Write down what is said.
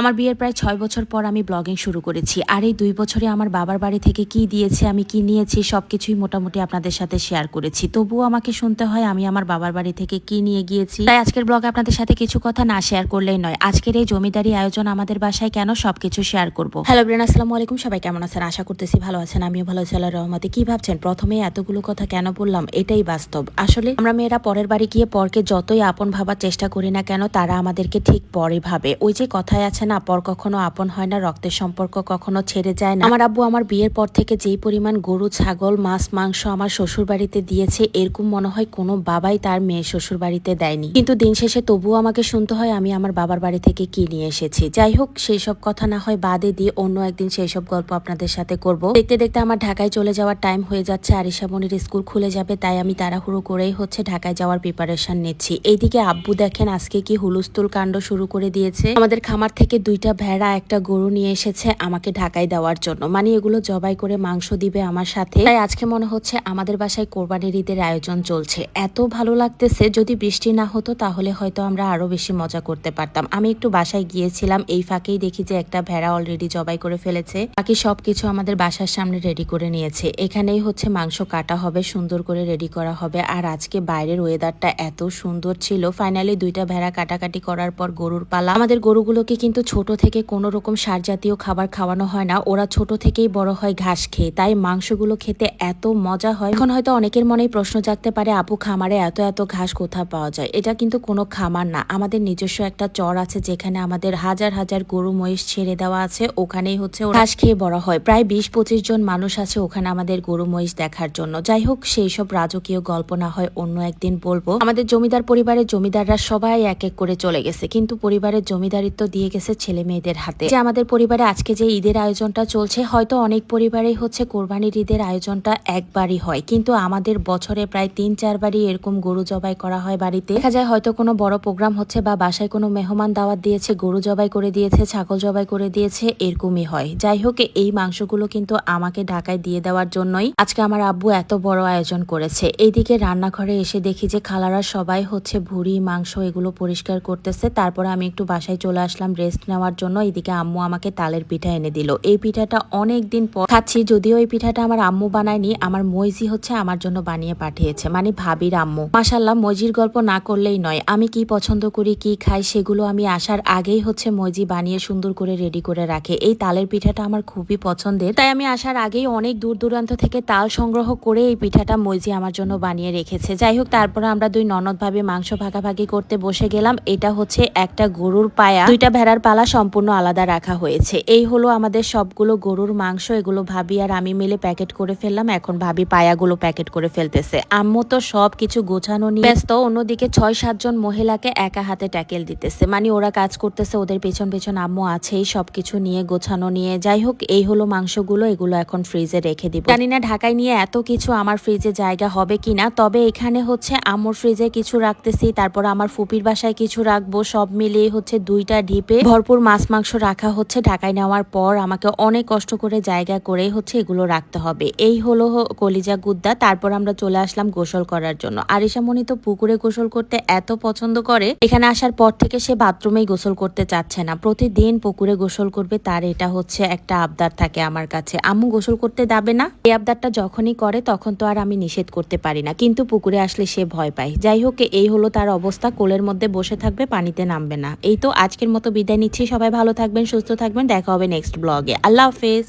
আমার বিয়ের প্রায় ছয় বছর পর আমি ব্লগিং শুরু করেছি। আর এই দুই বছরে আমার বাবার বাড়ি থেকে কি দিয়েছে, আমি কি নিয়েছি সব কিছুই মোটামুটি আপনাদের সাথে শেয়ার করেছি। তবুও আমাকে শুনতে হয় আমি আমার বাবার বাড়ি থেকে কি নিয়ে গিয়েছি। তাই আজকের ব্লগে আপনাদের সাথে কিছু কথা না শেয়ার করলেই নয়। আজকের এই জমিদারি আয়োজন আমাদের বাসায় কেন সবকিছু শেয়ার করব? হ্যালো ব্রেন আসসালামু আলাইকুম। সবাই কেমন আছেন? আশা করতেছি ভালো আছেন। আমিও ভালো আছি আল্লাহ রহমতে। কি ভাবছেন? প্রথমে এতগুলো কথা কেন বললাম? এটাই বাস্তব। আসলে আমরা মেয়েরা পরের বাড়ি গিয়ে পরকে যতই আপন ভাবার চেষ্টা করি না কেন, তারা আমাদেরকে ঠিক পরে ভাবে। ওই যে কথায় আছে না, পর কখনো আপন হয় না, রক্তের সম্পর্ক কখনো ছেড়ে যায় না। আমার আব্বু আমার বিয়ের পর থেকে যেই পরিমাণ গরু, ছাগল, মাছ, মাংস আমার শ্বশুর বাড়িতে দিয়েছে, এরকম মনে হয় কোনো বাবাই তার মেয়ে শ্বশুর বাড়িতে দেয়নি। কিন্তু দিন শেষে তবুও আমাকে শুনতে হয় আমি আমার বাবার বাড়ি থেকে কি নিয়ে এসেছি। যাই হোক, সেই সব কথা না হয় বাদে দিয়ে অন্য একদিন সেই সব গল্প আপনাদের সাথে করব। দেখতে দেখতে আমার ঢাকায় চলে যাওয়ার টাইম হয়ে যাচ্ছে, আরিশা মনির স্কুল খুলে যাবে, তাই আমি তাড়াহুড়ো করেই হচ্ছে ঢাকায় যাওয়ার প্রিপারেশন নিচ্ছি। এইদিকে আব্বু দেখেন আজকে কি হুলুস্থুল কাণ্ড শুরু করে দিয়েছে। আমাদের খামার থেকে দুইটা ভেড়া, একটা গরু নিয়ে এসেছে আমাকে ঢাকায় দেওয়ার জন্য। মানে এগুলো জবাই করে মাংস দিবে আমার সাথে। তাই আজকে মনে হচ্ছে আমাদের বাসায় কোরবানির ঈদের আয়োজন চলছে। এত ভালো লাগতেছে, যদি বৃষ্টি না হতো তাহলে হয়তো আমরা আরও বেশি মজা করতে পারতাম। আমি একটু বাসায় গিয়েছিলাম, এই ফাঁকেই দেখি যে একটা ভেড়া অলরেডি জবাই করে ফেলেছে। বাকি সবকিছু আমাদের বাসার সামনে রেডি করে নিয়েছে। এখানেই হচ্ছে মাংস কাটা হবে, সুন্দর করে রেডি করা হবে। আর আজকে বাইরের ওয়েদারটা এত সুন্দর ছিল। ফাইনালি দুইটা ভেড়া কাটাকাটি করার পর গরুর পালা। আমাদের গরুগুলোকে কিন্তু ছোট থেকে কোনো রকম সার জাতীয় খাবার খাওয়ানো হয় না। ওরা ছোট থেকেই বড় হয় ঘাস খেয়ে। তাই মাংসগুলো খেতে এত মজা হয়। এখন হয়তো অনেকের মনেই প্রশ্ন জাগতে পারে, আপু, খামারে এত এত ঘাস কোথায় পাওয়া যায়? এটা কিন্তু কোনো খামার না। আমাদের নিজস্ব একটা চর আছে যেখানে আমাদের হাজার হাজার গরু মহিষ ছেড়ে দেওয়া আছে। ওখানেই হচ্ছে ঘাস খেয়ে বড় হয়। প্রায় বিশ পঁচিশ জন মানুষ আছে ওখানে আমাদের গরু মহিষ দেখার জন্য। যাই হোক, সেই সব রাজকীয় গল্প না হয় অন্য একদিন বলব। আমাদের জমিদার পরিবারের জমিদাররা সবাই এক এক করে চলে গেছে। কিন্তু পরিবারের জমিদারিত্ব দিয়ে গেছে ছেলে মেয়েদের হাতে। যে আমাদের পরিবারে আজকে যে ঈদের আয়োজনটা চলছে, হয়তো অনেক পরিবারেই হচ্ছে কোরবানির ঈদের আয়োজনটা একবারই হয়। কিন্তু আমাদের বছরে প্রায় তিন চারবারই এরকম গরু জবাই করা হয় বাড়িতে। দেখা যায় হয়তো কোনো বড় প্রোগ্রাম হচ্ছে বা বাসায় কোনো মেহমান দাওয়াত দিয়েছে, গরু জবাই করে দিয়েছে, ছাগল জবাই করে দিয়েছে, এরকমই হয়। যাই হোক, এই মাংসগুলো কিন্তু আমাকে ঢাকায় দিয়ে দেওয়ার জন্যই আজকে আমার আব্বু এত বড় আয়োজন করেছে। এইদিকে রান্নাঘরে এসে দেখি যে খালারা সবাই হচ্ছে ভুড়ি, মাংস এগুলো পরিষ্কার করতেছে। তারপর আমি একটু বাসায় চলে আসলাম রেস্ট নেওয়ার জন্য এইদিকে আম্মু আমাকে তালের পিঠা এনে দিল। এই পিঠাটা অনেক দিন পর খাচ্ছি, যদিও এই পিঠাটা আমার আম্মু বানায়নি, আমার মইজি হচ্ছে আমার জন্য বানিয়ে পাঠিয়েছে মানে ভাবির আম্মু। মাসাল্লাহ মজির গল্প না করলেই নয়, আমি কি পছন্দ করি, কি খাই, সেগুলো আমি আসার আগেই হচ্ছে মজি বানিয়ে সুন্দর করে রেডি করে রাখে। এই তালের পিঠাটা আমার খুবই পছন্দের, তাই আমি আসার আগেই অনেক দূর দূরান্ত থেকে তাল সংগ্রহ করে এই পিঠাটা মজি আমার জন্য বানিয়ে রেখেছে। যাই হোক, তারপরে আমরা দুই ননদ ভাবে মাংস ভাগাভাগি করতে বসে গেলাম, এটা হচ্ছে একটা গরুর পায়া, দুইটা ভেড়ার পালা সম্পূর্ণ আলাদা রাখা হয়েছে। এই হলো আমাদের সবগুলো গরুর মাংস, এগুলো ভাবি আর আমি মিলে প্যাকেট করে ফেললাম। এখন ভাবি পায়াগুলো প্যাকেট করে ফেলতেছে। আম্মু তো সব কিছু গোছানো নিয়ে ব্যস্ত, অন্যদিকে ছয় সাতজন মহিলাকে একা হাতে ট্যাকেল দিতেছে। মানে ওরা কাজ করতেছে, ওদের পেছন পেছন আম্মু আছেই সবকিছু নিয়ে গোছানো নিয়ে। যাই হোক, এই হলো মাংসগুলো, এগুলো এখন ফ্রিজে রেখে দিব। জানি না ঢাকায় নিয়ে এত কিছু আমার ফ্রিজে জায়গা হবে কিনা, তবে এখানে হচ্ছে আম্মুর ফ্রিজে কিছু রাখতেছি, তারপর আমার ফুপির বাসায় কিছু রাখব, সব মিলিয়ে হচ্ছে দুইটা ঢিপে ভরপুর মাছ মাংস রাখা হচ্ছে, ঢাকায় নেওয়ার পর আমাকে অনেক কষ্ট করে জায়গা করে হচ্ছে এগুলো রাখতে হবে। এই হলো কলিজা গুদ্দা, তারপর আমরা চলে আসলাম গোসল করার জন্য। আরিশা মনি তো পুকুরে গোসল করতে এত পছন্দ করে, এখানে আসার পর থেকে সে বাথরুমেই গোসল করতে চাচ্ছে না। প্রতিদিন পুকুরে গোসল করবে, তার এটা হচ্ছে একটা আবদার থাকে আমার কাছে। আম্মু গোসল করতে যাবে না, এই আবদারটা যখনই করে তখন তো আর আমি নিষেধ করতে পারি না, কিন্তু পুকুরে আসলে সে ভয় পায়। যাই হোক, এই হলো তার অবস্থা, কোলের মধ্যে বসে থাকবে, পানিতে নামবে না। এই তো আজকের মতো বিদায় নিচ্ছি। সবাই ভালো থাকবেন সুস্থ থাকবেন। দেখা হবে নেক্সট ব্লগে আল্লাহ হাফেজ।